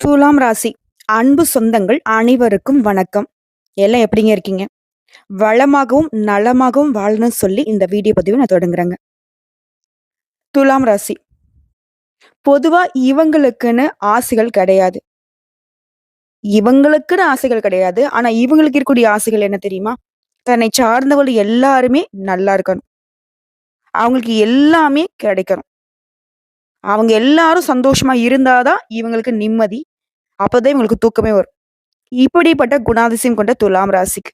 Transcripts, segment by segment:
துலாம் ராசி அன்பு சொந்தங்கள் அனைவருக்கும் வணக்கம். எல்லாம் எப்படிங்க இருக்கீங்க? வளமாகவும் நலமாகவும் வாழணும்னு சொல்லி இந்த வீடியோ பதிவை நான் தொடங்குறேங்க. துலாம் ராசி பொதுவா இவங்களுக்குன்னு ஆசைகள் கிடையாது. இவங்களுக்குன்னு ஆசைகள் கிடையாது. ஆனா இவங்களுக்கு இருக்கக்கூடிய ஆசைகள் என்ன தெரியுமா? தன்னை சார்ந்தவர்கள் எல்லாருமே நல்லா இருக்கணும். அவங்களுக்கு எல்லாமே கிடைக்கணும். அவங்க எல்லாரும் சந்தோஷமாக இருந்தால் தான் இவங்களுக்கு நிம்மதி. அப்போதான் இவங்களுக்கு தூக்கமே வரும். இப்படிப்பட்ட குணாதிசயம் கொண்ட துலாம் ராசிக்கு.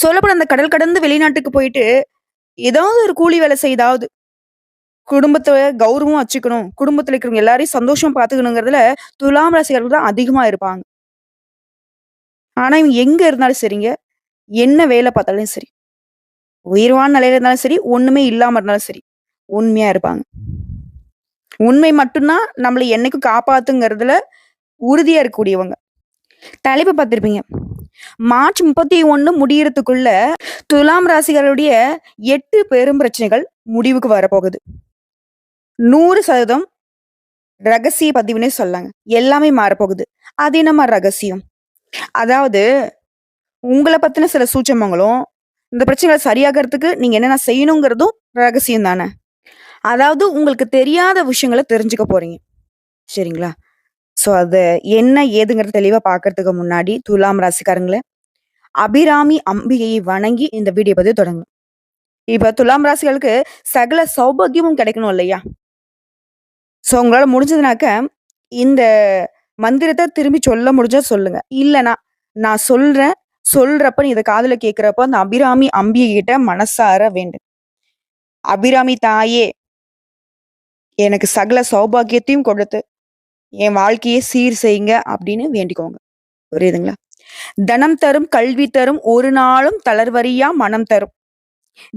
சொல்லப்போன அந்த கடல் கடந்து வெளிநாட்டுக்கு போயிட்டு ஏதாவது ஒரு கூலி வேலை செய்தாவது குடும்பத்தை கௌரவம் வச்சுக்கணும். குடும்பத்துல இருக்கிறவங்க எல்லாரையும் சந்தோஷமா பார்த்துக்கணுங்கிறதுல துலாம் ராசிகர்கள் தான் அதிகமா இருப்பாங்க. ஆனா இவங்க எங்க இருந்தாலும் சரிங்க. என்ன வேலை பார்த்தாலும் சரி. உயிர்வான நிலையில இருந்தாலும் சரி ஒண்ணுமே இல்லாம இருந்தாலும் சரி உண்மையா இருப்பாங்க. உண்மை மட்டும்தான் நம்மளை என்னைக்கும் காப்பாத்துங்கிறதுல உறுதியா இருக்கக்கூடியவங்க. தலைப்பு பார்த்துருப்பீங்க. மார்ச் முப்பத்தி ஒன்னு முடியறதுக்குள்ள துலாம் ராசிகளுடைய எட்டு பெரும் பிரச்சனைகள் முடிவுக்கு வரப்போகுது. நூறு சதவீதம் ரகசிய பதிவுனே சொல்லாங்க. எல்லாமே மாறப்போகுது. அது என்னமா ரகசியம்? அதாவது உங்களை பத்தின சில சூச்சமங்களும் இந்த பிரச்சனைகளை சரியாகிறதுக்கு நீங்க என்னென்ன செய்யணுங்கிறதும் ரகசியம் தானே அதாவது உங்களுக்கு தெரியாத விஷயங்களை தெரிஞ்சுக்க போறீங்க. சரிங்களா? ஸோ அது என்ன ஏதுங்கிறத தெளிவாக பார்க்கறதுக்கு முன்னாடி துலாம் ராசிக்காரங்களே அபிராமி அம்பிகையை வணங்கி இந்த வீடியோ பத்தி தொடங்கும் இப்போ துலாம் ராசிகளுக்கு சகல சௌபாகியமும் கிடைக்கணும் இல்லையா? ஸோ உங்களால் முடிஞ்சதுனாக்க இந்த மந்திரத்தை திரும்பி சொல்ல முடிஞ்சா சொல்லுங்க. இல்லைனா நான் சொல்றேன் சொல்றப்ப நீ இதை காதல கேட்கிறப்ப அந்த அபிராமி அம்பிகிட்ட மனசார வேண்டும் அபிராமி தாயே எனக்கு சகல சௌபாகியத்தையும் கொடுத்து என் வாழ்க்கையை சீர் செய்யுங்க அப்படின்னு வேண்டிக்கோங்க. புரியுதுங்களா? தனம் தரும் கல்வி தரும் ஒரு நாளும் தளர்வரியா மனம் தரும்.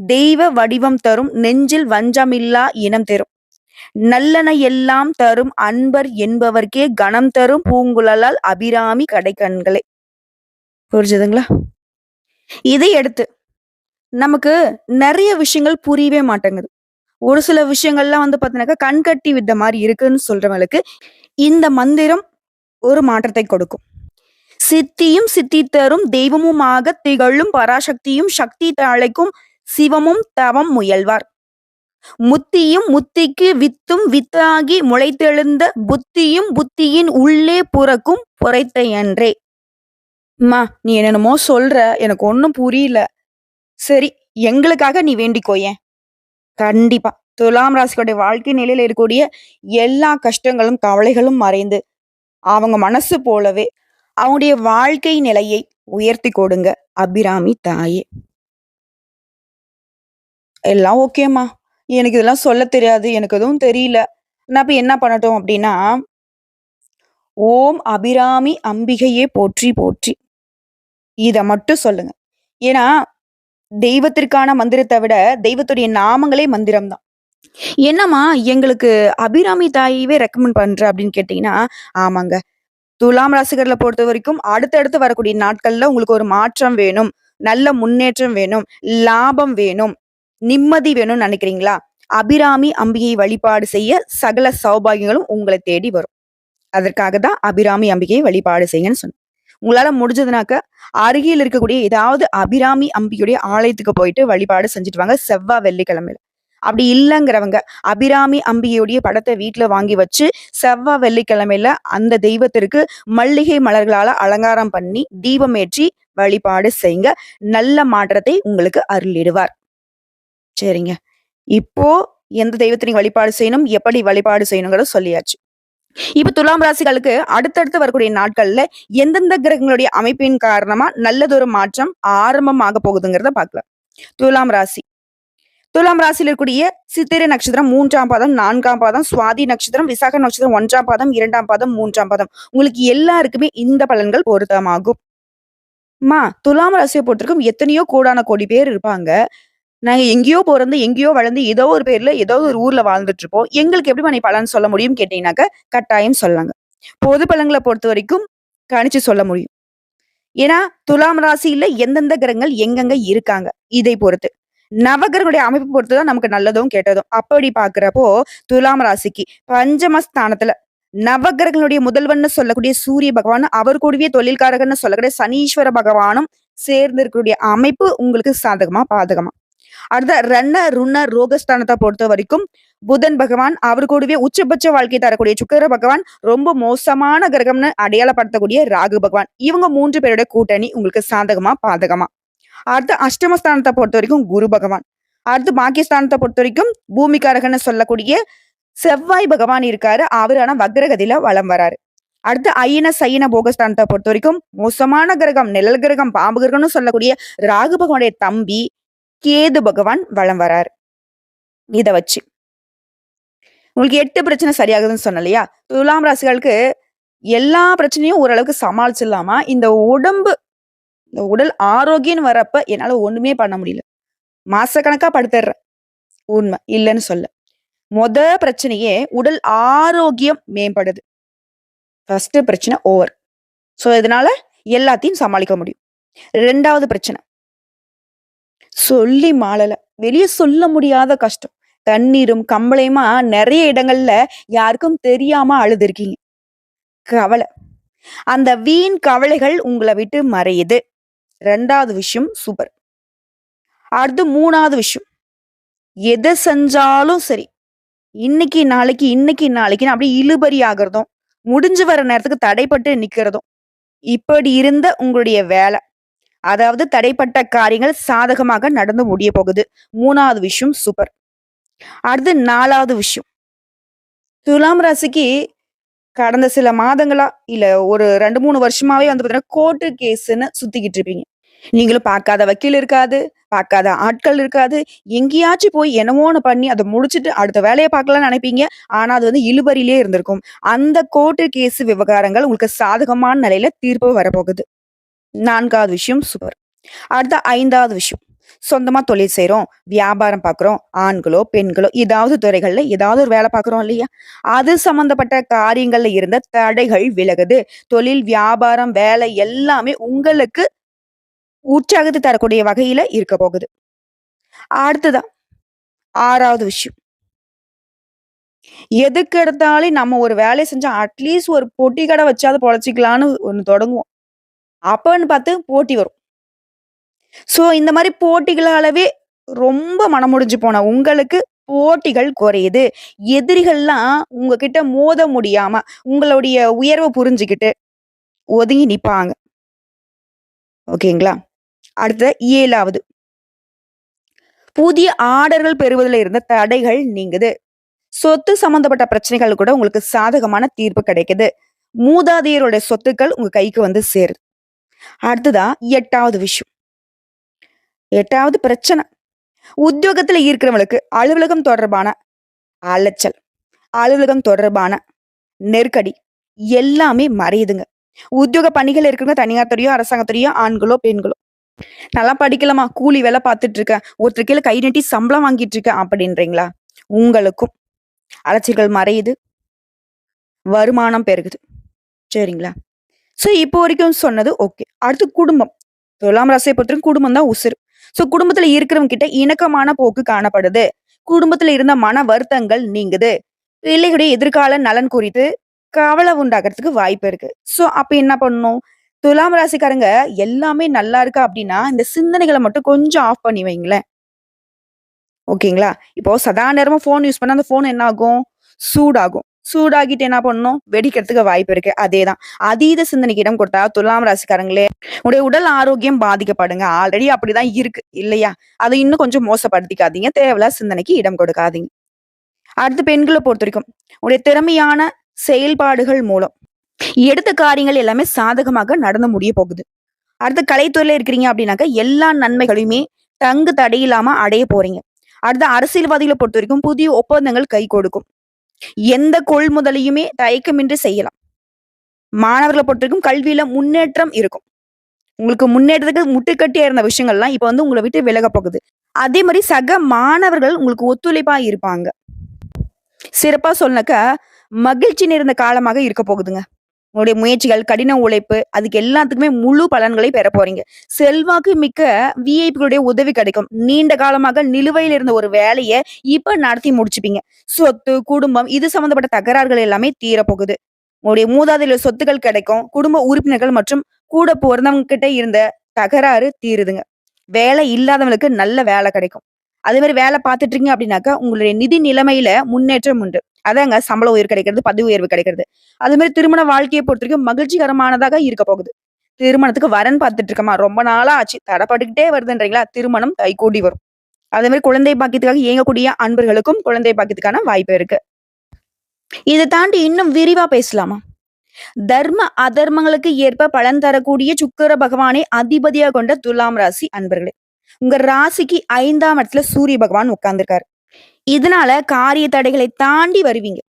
தெய்வ வடிவம் தரும் நெஞ்சில் வஞ்சமில்லா இனம் தரும். நல்லன எல்லாம் தரும் அன்பர் என்பவர்க்கே கணம் தரும் பூங்குழலால் அபிராமி கடைக்கண்களே. புரிஞ்சுதுங்களா? இதை எடுத்து நமக்கு நிறைய விஷயங்கள் புரியவே மாட்டேங்குது. ஒரு சில விஷயங்கள்லாம் வந்து பார்த்தீங்கன்னாக்கா கண்கட்டி விட்ட மாதிரி இருக்குன்னு சொல்றவங்களுக்கு இந்த மந்திரம் ஒரு மாற்றத்தை கொடுக்கும். சித்தியும் சித்தி தரும் தெய்வமுமாக திகழும் பராசக்தியும் சக்தி தழைக்கும் சிவமும் தவம் முயல்வார். முத்தியும் முத்திக்கு வித்தும் வித்தாகி முளைத்தெழுந்த புத்தியும் புத்தியின் உள்ளே புறக்கும் புரைத்தையன்றே அம்மா நீ என்னென்னமோ சொல்ற எனக்கு ஒன்றும் புரியல. சரி எங்களுக்காக நீ வேண்டிக்கோயேன் கண்டிப்பா. துலாம் ராசியோடைய வாழ்க்கை நிலையில இருக்கக்கூடிய எல்லா கஷ்டங்களும் கவலைகளும் மறைந்து அவங்க மனசு போலவே அவங்களுடைய வாழ்க்கை நிலையை உயர்த்தி கொடுங்க. அபிராமி தாயே. எல்லாம் ஓகேம்மா எனக்கு இதெல்லாம் சொல்ல தெரியாது. எனக்கு எதுவும் தெரியல. நான் இப்ப என்ன பண்ணட்டும் அப்படின்னா ஓம் அபிராமி அம்பிகையே போற்றி போற்றி. இத மட்டும் சொல்லுங்க. ஏன்னா தெய்வத்திற்கான மந்திரத்தை விட தெய்வத்துடைய நாமங்களே மந்திரம் தான் என்னம்மா எங்களுக்கு அபிராமி தாயவே ரெக்கமெண்ட் பண்ற அப்படின்னு கேட்டீங்கன்னா ஆமாங்க. துலாம் ராசிகர்ல பொறுத்த வரைக்கும் அடுத்தடுத்து வரக்கூடிய நாட்கள்ல உங்களுக்கு ஒரு மாற்றம் வேணும் நல்ல முன்னேற்றம் வேணும் லாபம் வேணும் நிம்மதி வேணும்னு நினைக்கிறீங்களா? அபிராமி அம்பிகை வழிபாடு செய்ய சகல சௌபாகியங்களும் உங்களை தேடி வரும். அதற்காக தான் அபிராமி அம்பிகையை வழிபாடு செய்யுங்கன்னு சொன்னேன். உங்களால முடிஞ்சதுனாக்க அருகில் இருக்கக்கூடிய ஏதாவது அபிராமி அம்பியுடைய ஆலயத்துக்கு போயிட்டு வழிபாடு செஞ்சுட்டு வாங்க. செவ்வாய் வெள்ளிக்கிழமையில. அப்படி இல்லைங்கிறவங்க அபிராமி அம்பிகையுடைய படத்தை வீட்டில் வாங்கி வச்சு செவ்வாய் வெள்ளிக்கிழமையில அந்த தெய்வத்திற்கு மல்லிகை மலர்களால் அலங்காரம் பண்ணி தீபம் ஏற்றி வழிபாடு செய்யுங்க நல்ல மாற்றத்தை உங்களுக்கு அருளிடுவார். சரிங்க. இப்போ எந்த தெய்வத்தை வழிபாடு செய்யணும் எப்படி வழிபாடு செய்யணுங்கிறத சொல்லியாச்சு. இப்ப துலாம் ராசிகளுக்கு அடுத்தடுத்து வரக்கூடிய நாட்கள்ல எந்தெந்த கிரகங்களுடைய அமைப்பின் காரணமா நல்லதொரு மாற்றம் ஆரம்பமாக போகுதுங்கிறத பார்க்கலாம். துலாம் ராசி. துலாம் ராசியில் இருக்கக்கூடிய சித்திரை நட்சத்திரம் மூன்றாம் பாதம் நான்காம் பாதம் சுவாதி நட்சத்திரம் விசாக நட்சத்திரம் ஒன்றாம் பாதம் இரண்டாம் பாதம் மூன்றாம் பாதம். உங்களுக்கு எல்லாருக்குமே இந்த பலன்கள் பொருத்தமாகும். மா துலாம் ராசியை பொறுத்திருக்கும் எத்தனையோ கோடான கோடி பேர் இருப்பாங்க. நாங்க எங்கேயோ பிறந்து எங்கேயோ வளர்ந்து ஏதோ ஒரு பேர்ல ஏதோ ஒரு ஊர்ல வாழ்ந்துட்டு இருப்போம் எங்களுக்கு எப்படி நீ பலன் சொல்ல முடியும் கேட்டீங்கன்னாக்க கட்டாயம் சொல்லாங்க பொது பலன்களை பொறுத்த வரைக்கும் கணிச்சு சொல்ல முடியும். ஏன்னா துலாம் ராசியில எந்தெந்த கிரகங்கள் எங்கெங்க இருக்காங்க இதை பொறுத்து. நவகிரகங்களுடைய அமைப்பு பொறுத்து தான் நமக்கு நல்லதும் கெட்டதும். அப்படி பாக்குறப்போ துலாம் ராசிக்கு பஞ்சமஸ்தானத்துல நவகிரகங்களுடைய முதல்வன் சொல்லக்கூடிய சூரிய பகவான், அவர் கூடவே தொழில்காரகன்னு சொல்லக்கூடிய சனீஸ்வர பகவானும் சேர்ந்து இருக்கக்கூடிய அமைப்பு உங்களுக்கு சாதகமா, பாதகமா? அடுத்த ரண, ருண, பொறுத்த வரைக்கும் புதன் பகவான், அவர் கூடவே உச்சபட்ச வாழ்க்கை தரக்கூடிய சுக்கிர பகவான், ரொம்ப மோசமான கிரகம்னு அடையாளப்படுத்தக்கூடிய ராகு பகவான். இவங்க மூன்று பேரோட கூட்டணி உங்களுக்கு சாதகமா, பாதகமா? அடுத்து பொறுத்த வரைக்கும் குரு பகவான். அடுத்து பாக்கிஸ்தானத்தை பொறுத்த வரைக்கும் பூமிகாரகன்னு சொல்லக்கூடிய செவ்வாய் பகவான் இருக்காரு. அவரான ஆனா வக்ரகதியில வலம் வராரு. அடுத்து அயன, சயன பொறுத்த வரைக்கும் மோசமான கிரகம், நிழல் கிரகம், பாம்பு கிரகம்னு சொல்லக்கூடிய ராகு பகவானுடைய தம்பி கேது பகவான் வலம் வரார் இதை வச்சு. உங்களுக்கு எட்டு பிரச்சனை சரியாகுதுன்னு சொன்ன இல்லையா? துலாம் ராசிகளுக்கு எல்லா பிரச்சனையும் ஓரளவுக்கு சமாளிச்சிடலாமா? இந்த உடம்பு இந்த உடல் ஆரோக்கியம்னு வரப்ப என்னால ஒண்ணுமே பண்ண முடியல. மாசக்கணக்கா படுத்துடுறேன். உண்மை இல்லைன்னு சொல்ல. மொத பிரச்சனையே உடல் ஆரோக்கியம் மேம்படுது. ஃபர்ஸ்ட் பிரச்சனை ஓவர். ஸோ இதனால எல்லாத்தையும் சமாளிக்க முடியும். ரெண்டாவது பிரச்சனை. சொல்லி மாளல. வெளியே சொல்ல முடியாத கஷ்டம். கண்ணீரும், கம்பளையுமா நிறைய இடங்கள்ல யாருக்கும் தெரியாம அழுதுருக்கீங்க. கவலை அந்த வீண் கவலைகள் உங்களை விட்டு மறையுது. ரெண்டாவது விஷயம் சூப்பர். அடுத்து மூணாவது விஷயம். எதை செஞ்சாலும் சரி. இன்னைக்கு, நாளைக்கு, இன்னைக்கு, நாளைக்குன்னு அப்படியே இழுபறி ஆகுறதும், முடிஞ்சு வர நேரத்துக்கு தடைப்பட்டு நிக்கிறதும். இப்படி இருந்த உங்களுடைய வேலை அதாவது தடைப்பட்ட காரியங்கள் சாதகமாக நடந்து முடிய போகுது. மூணாவது விஷயம் சூப்பர். அடுத்து நாலாவது விஷயம். துலாம் ராசிக்கு கடந்த சில மாதங்களா, இல்ல ஒரு 2, 3 வருஷமாவே வந்து பார்த்தீங்கன்னா, கோர்ட்டு கேஸ்ன்னு சுத்திக்கிட்டு இருப்பீங்க. நீங்களும் பார்க்காத வக்கீல் இருக்காது, பார்க்காத ஆட்கள் இருக்காது. எங்கேயாச்சும் போய் என்னமோ பண்ணி அதை முடிச்சுட்டு அடுத்த வேலையை பார்க்கலாம்னு நினைப்பீங்க ஆனா அது வந்து இழுபறியிலே இருந்திருக்கும். அந்த கோர்ட்டு கேஸ் விவகாரங்கள் உங்களுக்கு சாதகமான நிலையில தீர்ப்பு வரப்போகுது. நான்காவது விஷயம் சுவர் அடுத்த ஐந்தாவது விஷயம். சொந்தமா தொழில் செய்யறோம் வியாபாரம் பார்க்குறோம். ஆண்களோ, பெண்களோ ஏதாவது துறைகள்ல ஏதாவது ஒரு வேலை பார்க்குறோம் இல்லையா? அது சம்பந்தப்பட்ட காரியங்கள்ல இருந்த தடைகள் விலகுது. தொழில், வியாபாரம், வேலை எல்லாமே உங்களுக்கு உற்சாகத்தை தரக்கூடிய வகையில இருக்க போகுது. அடுத்ததா ஆறாவது விஷயம். எதுக்கு எடுத்தாலும் நம்ம ஒரு வேலையை செஞ்சா அட்லீஸ்ட் ஒரு பொட்டி கடை வச்சாது பொழைச்சிக்கலான்னு ஒன்று தொடங்குவோம். அப்போன்னு பார்த்து போட்டி வரும். ஸோ இந்த மாதிரி போட்டிகளாலவே ரொம்ப மனமுடிஞ்சு போன உங்களுக்கு போட்டிகள் குறையுது. எதிரிகள்லாம் உங்ககிட்ட மோத முடியாம, உங்களுடைய உயர்வை புரிஞ்சுக்கிட்டு ஒதுங்கி நிற்பாங்க ஓகேங்களா? அடுத்த ஏழாவது புதிய ஆர்டர்கள் பெறுவதில் இருந்த தடைகள் நீங்குது. சொத்து சம்பந்தப்பட்ட பிரச்சனைகள் கூட உங்களுக்கு சாதகமான தீர்ப்பு கிடைக்குது. மூதாதையரோட சொத்துக்கள் உங்க கைக்கு வந்து சேருது. அடுத்ததா எட்டாவது விஷயம். எட்டாவது பிரச்சனை. உத்தியோகத்துல இருக்கிறவங்களுக்கு அலுவலகம் தொடர்பான அலைச்சல், அலுவலகம் தொடர்பான நெருக்கடி எல்லாமே மறையுதுங்க. உத்தியோக பணிகள் இருக்கிறவங்க தனியார் துறையோ, அரசாங்கத்துறையோ ஆண்களோ, பெண்களோ. நல்லா படிக்கலாமா கூலி வேலை பார்த்துட்டு இருக்கேன். ஒருத்தர் கீழ கை நட்டி சம்பளம் வாங்கிட்டு இருக்கேன் அப்படின்றீங்களா? உங்களுக்கும் அலைச்சல்கள் மறையுது. வருமானம் பெருகுது. சரிங்களா? ஸோ இப்போ வரைக்கும் சொன்னது ஓகே. அடுத்து குடும்பம். துலாம் ராசியை பொறுத்தவரைக்கும் குடும்பம் தான் உசுறு ஸோ குடும்பத்துல இருக்கிறவங்க கிட்ட இணக்கமான போக்கு காணப்படுது. குடும்பத்துல இருந்த மன வருத்தங்கள் நீங்குது. பிள்ளைகளுடைய எதிர்கால நலன் குறித்து கவலை உண்டாகிறதுக்கு வாய்ப்பு இருக்கு. ஸோ அப்ப என்ன பண்ணணும்? துலாம் ராசிக்காரங்க எல்லாமே நல்லா இருக்கா அப்படின்னா, இந்த சிந்தனைகளை மட்டும் கொஞ்சம் ஆஃப் பண்ணி வைங்களேன். ஓகேங்களா? இப்போ சதா நேரமும் ஃபோன் யூஸ் பண்ணா அந்த ஃபோன் என்ன ஆகும்? சூடாகும். சூடாகிட்டு என்ன பண்ணணும்? வெடிக்கிறதுக்கு வாய்ப்பு இருக்கு. அதேதான். அதீத சிந்தனைக்கு இடம் கொடுத்தா துலாம் ராசிக்காரங்களே, உடைய உடல் ஆரோக்கியம் பாதிக்கப்படுங்க. ஆல்ரெடி அப்படிதான் இருக்கு. இல்லையா? அதை இன்னும் கொஞ்சம் மோசப்படுத்திக்காதீங்க. தேவையில்லா சிந்தனைக்கு இடம் கொடுக்காதீங்க. அடுத்து பெண்களை பொறுத்த வரைக்கும் உடைய திறமையான செயல்பாடுகள் மூலம் எடுத்த காரியங்கள் எல்லாமே சாதகமாக நடந்து முடிய போகுது. அடுத்து கலைத்துறையில இருக்கிறீங்க அப்படின்னாக்க, எல்லா நன்மைகளையுமே தங்கு தடையில்லாம அடைய போறீங்க. அடுத்து பொறுத்த வரைக்கும் புதிய ஒப்பந்தங்கள் கை கொடுக்கும். எந்த கொள்முதலையுமே தயக்கமின்றி செய்யலாம். மாணவர்களை பொறுத்தவரைக்கும் கல்வியில முன்னேற்றம் இருக்கும். உங்களுக்கு முன்னேற்றத்துக்கு முட்டுக்கட்டியா இருந்த விஷயங்கள்லாம் இப்ப வந்து உங்களை விட்டு விலக போகுது. அதே மாதிரி சக மாணவர்கள் உங்களுக்கு ஒத்துழைப்பா இருப்பாங்க. சிறப்பா சொல்லனாக்கா, மகிழ்ச்சி நிறைந்த காலமாக இருக்க போகுதுங்க. உங்களுடைய முயற்சிகள், கடின உழைப்பு அதுக்கு எல்லாத்துக்குமே முழு பலன்களை பெற போறீங்க. செல்வாக்கு மிக்க விஐபிகளுடைய உதவி கிடைக்கும். நீண்ட காலமாக நிலுவையில் இருந்த ஒரு வேலையை இப்ப நடத்தி முடிச்சுப்பீங்க. சொத்து, குடும்பம் இது சம்மந்தப்பட்ட தகராறுகள் எல்லாமே தீரப்போகுது. உங்களுடைய மூதாதையில சொத்துக்கள் கிடைக்கும். குடும்ப உறுப்பினர்கள் மற்றும் கூட பிறந்தவங்க கிட்ட இருந்த தகராறு தீருதுங்க. வேலை இல்லாதவங்களுக்கு நல்ல வேலை கிடைக்கும். அதே மாதிரி வேலை பார்த்துட்டு இருக்கீங்க அப்படின்னாக்கா, உங்களுடைய நிதி நிலைமையில முன்னேற்றம் உண்டு. அதாங்க சம்பள உயர்வு கிடைக்கிறது, பதவி உயர்வு கிடைக்கிறது. அதே மாதிரி திருமண வாழ்க்கைய பொறுத்தவரைக்கும் மகிழ்ச்சிகரமானதாக இருக்க போகுது. திருமணத்துக்கு வரன் பார்த்துட்டு இருக்கமா, ரொம்ப நாளா ஆச்சு. தடப்பட்டுக்கிட்டே வருதுன்றீங்களா? திருமணம் கைகூடி வரும். அதே மாதிரி குழந்தை பாக்கியத்துக்காக இயங்கக்கூடிய அன்பர்களுக்கும் குழந்தை பாக்கியத்துக்கான வாய்ப்பு இருக்கு. இதை தாண்டி இன்னும் விரிவா பேசலாமா? தர்ம, அதர்மங்களுக்கு ஏற்ப பலன் தரக்கூடிய சுக்கர பகவானை அதிபதியா கொண்ட துலாம் ராசி அன்பர்களே. உங்க ராசிக்கு ஐந்தாம் இடத்துல சூரிய பகவான் உட்கார்ந்திருக்காரு. இதனால காரிய தடைகளை தாண்டி வருவீங்க.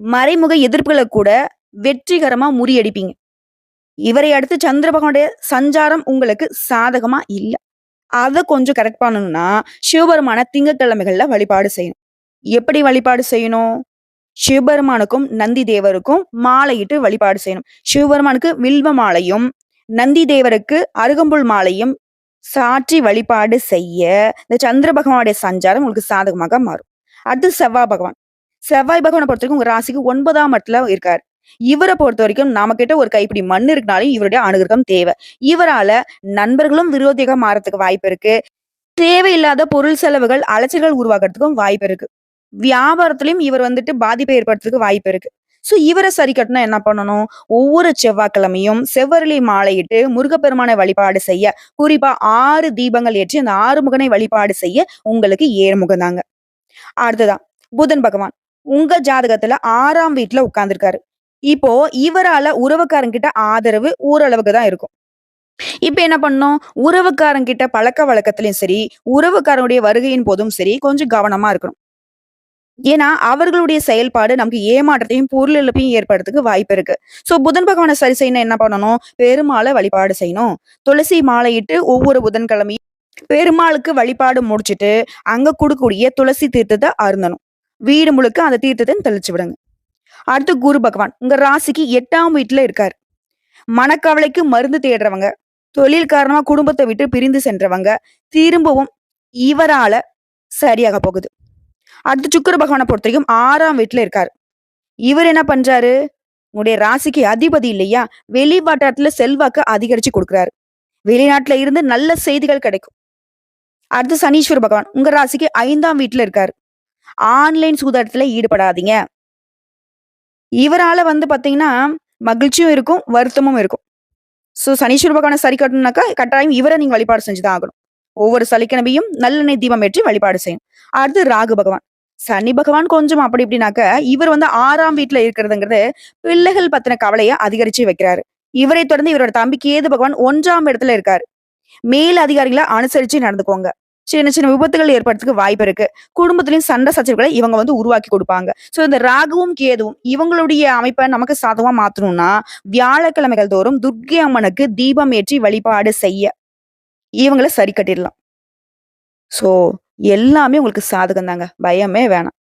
மறைமுக எதிர்ப்புகளை கூட வெற்றிகரமா முறியடிப்பீங்க. இவரை அடுத்து சந்திர பகவானுடைய சஞ்சாரம் உங்களுக்கு சாதகமா இல்லை அதை கொஞ்சம் கரெக்ட் பண்ணணும்னா, சிவபெருமான திங்கக்கிழமைகள்ல வழிபாடு செய்யணும். எப்படி வழிபாடு செய்யணும்? சிவபெருமானுக்கும், நந்தி தேவருக்கும் மாலையிட்டு வழிபாடு செய்யணும். சிவபெருமானுக்கு வில்வ மாலையும், நந்தி தேவருக்கு அருகம்புல் மாலையும் சாற்றி வழிபாடு செய்ய, இந்த சந்திர பகவானுடைய சஞ்சாரம் உங்களுக்கு சாதகமாக மாறும். அது செவ்வாய் பகவான். செவ்வாய் பகவான பொறுத்தவரைக்கும் உங்க ராசிக்கு ஒன்பதாம் இடத்துல இருக்காரு. இவரை பொறுத்த வரைக்கும் நம்ம கிட்ட ஒரு கைப்பிடி மண் இருக்குனாலும் இவருடைய அனுகிரகம் தேவை. இவரால நண்பர்களும் விரோதியா மாறதுக்கு வாய்ப்பு இருக்கு. தேவையில்லாத பொருள் செலவுகள், அலைச்சல்கள் உருவாக்குறதுக்கும் வாய்ப்பு இருக்கு. வியாபாரத்திலையும் இவர் வந்துட்டு பாதிப்பை ஏற்படுத்துறதுக்கு வாய்ப்பு இருக்கு. சோ இவரை சரி கட்டினா என்ன பண்ணணும்? ஒவ்வொரு செவ்வாய்க்கிழமையும் செவ்வரளி மாலையிட்டு முருகப்பெருமானை வழிபாடு செய்ய, குறிப்பா ஆறு தீபங்கள் ஏற்றி அந்த ஆறு முகனை வழிபாடு செய்ய உங்களுக்கு ஏறுமுகம் தாங்க. அடுத்ததா புதன் பகவான். உங்க ஜாதகத்துல ஆறாம் வீட்டுல உட்கார்ந்துருக்காரு இப்போ இவரால உறவுக்காரங்கிட்ட ஆதரவு ஓரளவுக்கு தான் இருக்கும். இப்ப என்ன பண்ணோம் உறவுக்காரங்கிட்ட பழக்க வழக்கத்திலயும் சரி, உறவுக்காரனுடைய வருகையின் போதும் சரி, கொஞ்சம் கவனமா இருக்கணும். ஏன்னா, அவர்களுடைய செயல்பாடு நமக்கு ஏமாற்றத்தையும், பொருள் இழப்பையும் ஏற்படுறதுக்கு வாய்ப்பு இருக்கு. சோ புதன் பகவானை சரி செய்யணும் என்ன பண்ணணும்? பெருமாளை வழிபாடு செய்யணும். துளசி மாலையிட்டு ஒவ்வொரு புதன்கிழமையும் பெருமாளுக்கு வழிபாடு முடிச்சுட்டு, அங்க கொடுக்கக்கூடிய துளசி தீர்த்தத்தை அருந்தணும். வீடு முழுக்க அந்த தீர்த்தத்தை தெளிச்சு விடுங்க. அடுத்து குரு பகவான். உங்க ராசிக்கு 8ஆம் வீட்ல இருக்காரு. மனக்கவலைக்கு மருந்து தேடுறவங்க, தொழில் காரணமா குடும்பத்தை விட்டு பிரிந்து சென்றவங்க, திரும்பவும் இவரால சரியாக போகுது. அடுத்து சுக்கிர பொறுத்த பொறுத்தவரைக்கும் 6ஆம் வீட்ல இருக்காரு. இவர் என்ன பண்றாரு? உங்களுடைய ராசிக்கு அதிபதி இல்லையா? வெளி வட்டாரத்துல செல்வாக்க அதிகரிச்சு கொடுக்குறாரு வெளிநாட்டுல இருந்து நல்ல செய்திகள் கிடைக்கும். அடுத்து சனீஸ்வர பகவான். உங்க ராசிக்கு ஐந்தாம் வீட்டுல இருக்காரு. ஆன்லைன் சூதாட்டத்துல ஈடுபடாதீங்க. இவரால வந்து பார்த்தீங்கன்னா, மகிழ்ச்சியும் இருக்கும், வருத்தமும் இருக்கும். சோ சனீஸ்வர பகவானை சரி கட்டணும்னாக்கா, கட்டாயம் இவரை நீங்க வழிபாடு செஞ்சு தான் ஆகணும். ஒவ்வொரு சனிக்கிழமையும் நல்லெண்ணெய் தீபம் ஏற்றி வழிபாடு செய்யும் அடுத்து ராகு பகவான். சனி பகவான் கொஞ்சம் அப்படி இப்படின்னாக்க இவர் வந்து ஆறாம் வீட்டுல இருக்கிறதுங்கிறது, பிள்ளைகள் பத்தின கவலையை அதிகரிச்சு வைக்கிறாரு. இவரை தொடர்ந்து இவரோட தம்பி கேது பகவான் ஒன்றாம் இடத்துல இருக்காரு. மேல் அதிகாரிகளை அனுசரிச்சு நடந்துக்கோங்க. சின்ன சின்ன விபத்துகள் ஏற்படுறதுக்கு வாய்ப்பு இருக்கு. குடும்பத்திலையும் சண்டை சச்சரவுகளை இவங்க வந்து உருவாக்கி கொடுப்பாங்க சோ இந்த ராகுவும், கேதுவும் இவங்களுடைய அமைப்பை நமக்கு சாதகமா மாத்தணும்னா, வியாழக்கிழமைகள் தோறும் துர்க்கை அம்மனுக்கு தீபம் ஏற்றி வழிபாடு செய்ய, இவங்கள சரி கட்டிடலாம். சோ எல்லாமே உங்களுக்கு சாதகம் தாங்க. பயமே வேணாம்.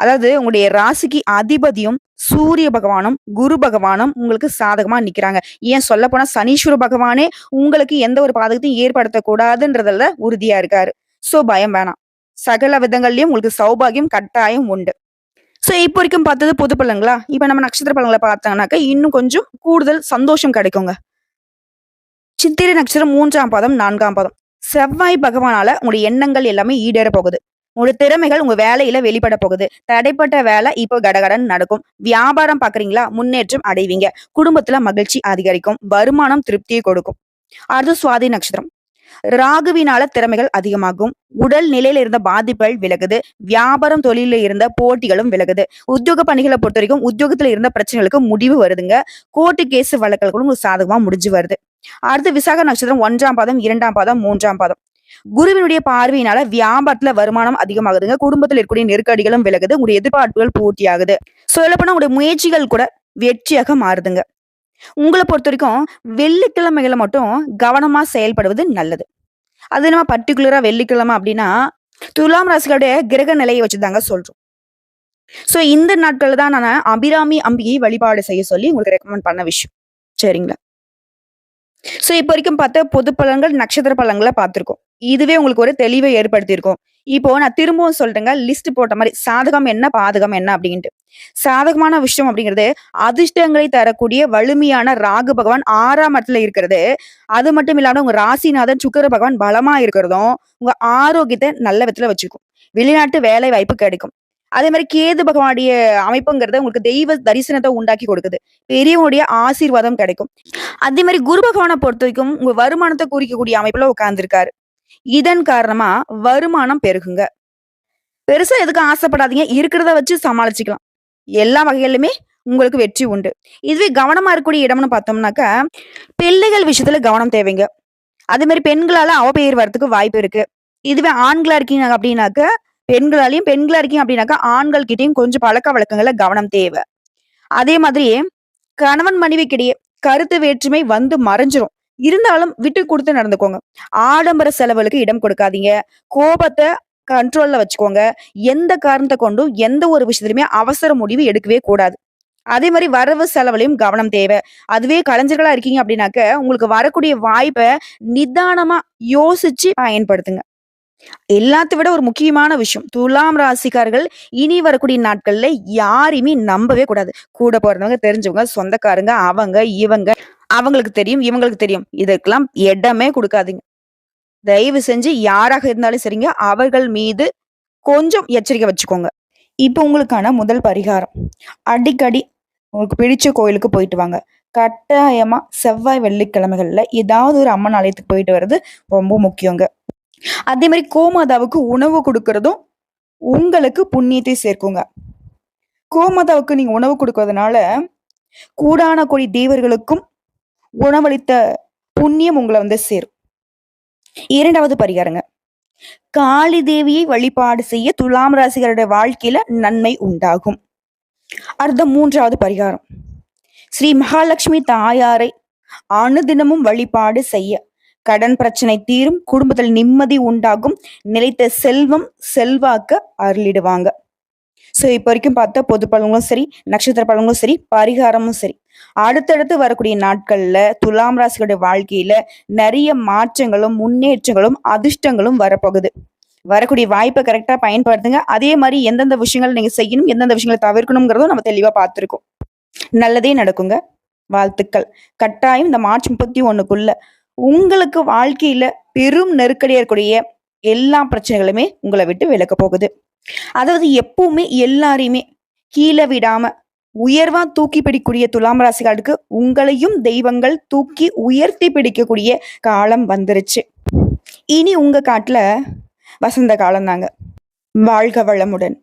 அதாவது உங்களுடைய ராசிக்கு அதிபதியும், சூரிய பகவானும், குரு பகவானும் உங்களுக்கு சாதகமா நிக்கிறாங்க. ஏன் சொல்லப்போனா சனீஸ்வர பகவானே உங்களுக்கு எந்த ஒரு பாதகத்தையும் ஏற்படுத்தக்கூடாதுன்றதுல உறுதியா இருக்காரு. சோ பயம் வேணாம். சகல விதங்கள்லயும் உங்களுக்கு சௌபாகியம் கட்டாயம் உண்டு. சோ இப்போ வரைக்கும் பார்த்தது பொது பழங்களா இப்ப நம்ம நட்சத்திர பழங்களை பார்த்தோம்னாக்கா இன்னும் கொஞ்சம் கூடுதல் சந்தோஷம் கிடைக்குங்க. சித்திரை நட்சத்திரம் மூன்றாம் பாதம், நான்காம் பாதம். செவ்வாய் பகவானால உங்களுடைய எண்ணங்கள் எல்லாமே ஈடேற போகுது. உங்களோட திறமைகள் உங்க வேலையில வெளிப்பட போகுது. தடைப்பட்ட வேலை இப்போ கடகடன் நடக்கும். வியாபாரம் பாக்குறீங்களா முன்னேற்றம் அடைவீங்க. குடும்பத்துல மகிழ்ச்சி அதிகரிக்கும். வருமானம் திருப்தியை கொடுக்கும். அடுத்து சுவாதி நட்சத்திரம். ராகுவினால திறமைகள் அதிகமாகும். உடல் நிலையில இருந்த பாதிப்புகள் விலகுது. வியாபாரம், தொழில இருந்த போட்டிகளும் விலகுது. உத்தியோக பணிகள பொறுத்தவரைக்கும் உத்தியோகத்துல இருந்த பிரச்சனைகளுக்கு முடிவு வருதுங்க. கோர்ட்டு கேஸ் வழக்குகளுக்கும் கூட உங்களுக்கு சாதகமா முடிஞ்சு வருது. அடுத்து விசாக நட்சத்திரம் ஒன்றாம் பாதம், இரண்டாம் பாதம், மூன்றாம் பாதம். குருவினுடைய பார்வையினால வியாபாரத்துல வருமானம் அதிகமாகுதுங்க. குடும்பத்தில் இருக்கக்கூடிய நெருக்கடிகளும் விலகுது. உங்களுடைய எதிர்பார்ப்புகள் பூர்த்தியாகுது. சொல்லப்போனா உங்களுடைய முயற்சிகள் கூட வெற்றியாக மாறுதுங்க. உங்களை பொறுத்த வரைக்கும் வெள்ளிக்கிழமைகளை மட்டும் கவனமா செயல்படுவது நல்லது. அது நம்ம பர்டிகுலரா வெள்ளிக்கிழமை அப்படின்னா, துலாம் ராசிகளுடைய கிரக நிலையை வச்சு தாங்க சொல்றோம். ஸோ இந்த நாட்கள் தான் நான் அபிராமி அம்பியை வழிபாடு செய்ய சொல்லி உங்களுக்கு ரெக்கமெண்ட் பண்ண விஷயம். சரிங்களா? ஸோ இப்ப வரைக்கும் பார்த்த பொது பழங்கள் நட்சத்திர பழங்களை பார்த்திருக்கோம். இதுவே உங்களுக்கு ஒரு தெளிவை ஏற்படுத்தியிருக்கும். இப்போ நான் திரும்பவும் சொல்றேங்க, லிஸ்ட் போட்ட மாதிரி சாதகம் என்ன, பாதகம் என்ன அப்படின்ட்டு சாதகமான விஷயம் அப்படிங்கிறது, அதிர்ஷ்டங்களை தரக்கூடிய வலிமையான ராகு பகவான் ஆறாம் இடத்துல இருக்கிறது. அது மட்டும் இல்லாம உங்க ராசிநாதன் சுக்கர பகவான் பலமா இருக்கிறதும், உங்க ஆரோக்கியத்தை நல்ல விதத்துல வச்சுக்கும். வெளிநாட்டு வேலை வாய்ப்பு கிடைக்கும். அதே மாதிரி கேது பகவானுடைய அமைப்புங்கிறது உங்களுக்கு தெய்வ தரிசனத்தை உண்டாக்கி கொடுக்குது. பெரியவங்களுடைய ஆசீர்வாதம் கிடைக்கும். அதே மாதிரி குரு பொறுத்த வரைக்கும் உங்க வருமானத்தை குறிக்கக்கூடிய அமைப்புல உட்கார்ந்துருக்காரு இதன் காரணமா வருமானம் பெருகுங்க. பெருசா எதுக்கும் ஆசைப்படாதீங்க. இருக்கிறத வச்சு சமாளிச்சுக்கலாம். எல்லா வகையிலுமே உங்களுக்கு வெற்றி உண்டு. இதுவே கவனமா இருக்கக்கூடிய இடம்னு பார்த்தோம்னாக்கா, பிள்ளைகள் விஷயத்துல கவனம் தேவைங்க. அதே மாதிரி பெண்களால அவப்பெயர் வர்றதுக்கு வாய்ப்பு இருக்கு. இதுவே ஆண்களா இருக்கீங்க அப்படின்னாக்க, பெண்களாலையும் பெண்களா இருக்கீங்க அப்படின்னாக்கா, ஆண்கள் கிட்டையும் கொஞ்சம் பழக்க பழக்கவழக்கங்கள்ல கவனம் தேவை அதே மாதிரி கணவன் மனைவிக்கிடையே கருத்து வேற்றுமை வந்து மறைஞ்சிரும். இருந்தாலும் விட்டு கொடுத்து நடந்துக்கோங்க. ஆடம்பர செலவுகளுக்கு இடம் கொடுக்காதீங்க. கோபத்தை கண்ட்ரோல்ல வச்சுக்கோங்க. எந்த காரணத்தை கொண்டும் எந்த ஒரு விஷயத்திலுமே அவசர முடிவு எடுக்கவே கூடாது. அதே மாதிரி வரவு செலவுலையும் கவனம் தேவை அதுவே கலைஞர்களா இருக்கீங்க அப்படின்னாக்க, உங்களுக்கு வரக்கூடிய வாய்ப்பை நிதானமா யோசிச்சு பயன்படுத்துங்க. எல்லாத்த விட ஒரு முக்கியமான விஷயம். துலாம் ராசிக்காரர்கள் இனி வரக்கூடிய நாட்கள்ல யாரையுமே நம்பவே கூடாது. கூட பொறந்தவங்க, தெரிஞ்சவங்க, சொந்தக்காரங்க, அவங்க, இவங்க, அவங்களுக்கு தெரியும், இவங்களுக்கு தெரியும். இதற்கெல்லாம் இடமே கொடுக்காதீங்க தயவு செஞ்சு யாராக இருந்தாலும் சரிங்க, அவர்கள் மீது கொஞ்சம் எச்சரிக்கை வச்சுக்கோங்க. இப்போ உங்களுக்கான முதல் பரிகாரம். அடிக்கடி உங்களுக்கு பிடிச்ச கோயிலுக்கு போயிட்டு வாங்க. கட்டாயமா செவ்வாய், வெள்ளிக்கிழமைகள்ல ஏதாவது ஒரு அம்மன் ஆலயத்துக்கு போயிட்டு வர்றது ரொம்ப முக்கியங்க. அதே மாதிரி கோமாதாவுக்கு உணவு கொடுக்கறதும் உங்களுக்கு புண்ணியத்தை சேர்க்குங்க. கோமாதாவுக்கு நீங்க உணவு கொடுக்கறதுனால கூடான கோடி தேவர்களுக்கும் உணவளித்த புண்ணியம் உங்களை வந்து சேரும். இரண்டாவது பரிகாரங்க. காளி தேவியை வழிபாடு செய்ய துலாம் ராசிகருடைய வாழ்க்கையில நன்மை உண்டாகும். அடுத்த மூன்றாவது பரிகாரம். ஸ்ரீ மகாலட்சுமி தாயாரை அனுதினமும் வழிபாடு செய்ய கடன் பிரச்சனை தீரும், குடும்பத்தில் நிம்மதி உண்டாகும், நிலைத்த செல்வம், செல்வாக்க அருளிடுவாங்க. ஸோ இப்போ வரைக்கும் பார்த்தா பொது பலன்களும் சரி, நட்சத்திர பலன்களும் சரி, பரிகாரமும் சரி. அடுத்தடுத்து வரக்கூடிய நாட்கள்ல துலாம் ராசிகளுடைய வாழ்க்கையில நிறைய மாற்றங்களும், முன்னேற்றங்களும், அதிர்ஷ்டங்களும் வரப்போகுது. வரக்கூடிய வாய்ப்பை கரெக்டாக பயன்படுத்துங்க. அதே மாதிரி எந்தெந்த விஷயங்கள் நீங்கள் செய்யணும், எந்தெந்த விஷயங்களை தவிர்க்கணுங்கிறதும் நம்ம தெளிவாக பார்த்துருக்கோம் நல்லதே நடக்குங்க. வாழ்த்துக்கள். கட்டாயம் இந்த மார்ச் 31க்குள்ள உங்களுக்கு வாழ்க்கையில பெரும் நெருக்கடியாக இருக்கக்கூடிய எல்லா பிரச்சனைகளுமே உங்களை விட்டு விளக்க போகுது. அதாவது எப்பவுமே எல்லாரையுமே கீழே விடாம, உயர்வா தூக்கி பிடிக்கக்கூடிய துலாம் ராசிகளுக்கு உங்களையும் தெய்வங்கள் தூக்கி உயர்த்தி பிடிக்கக்கூடிய காலம் வந்துருச்சு. இனி உங்க காட்டுல வசந்த காலம் தாங்க. வாழ்க வளமுடன்.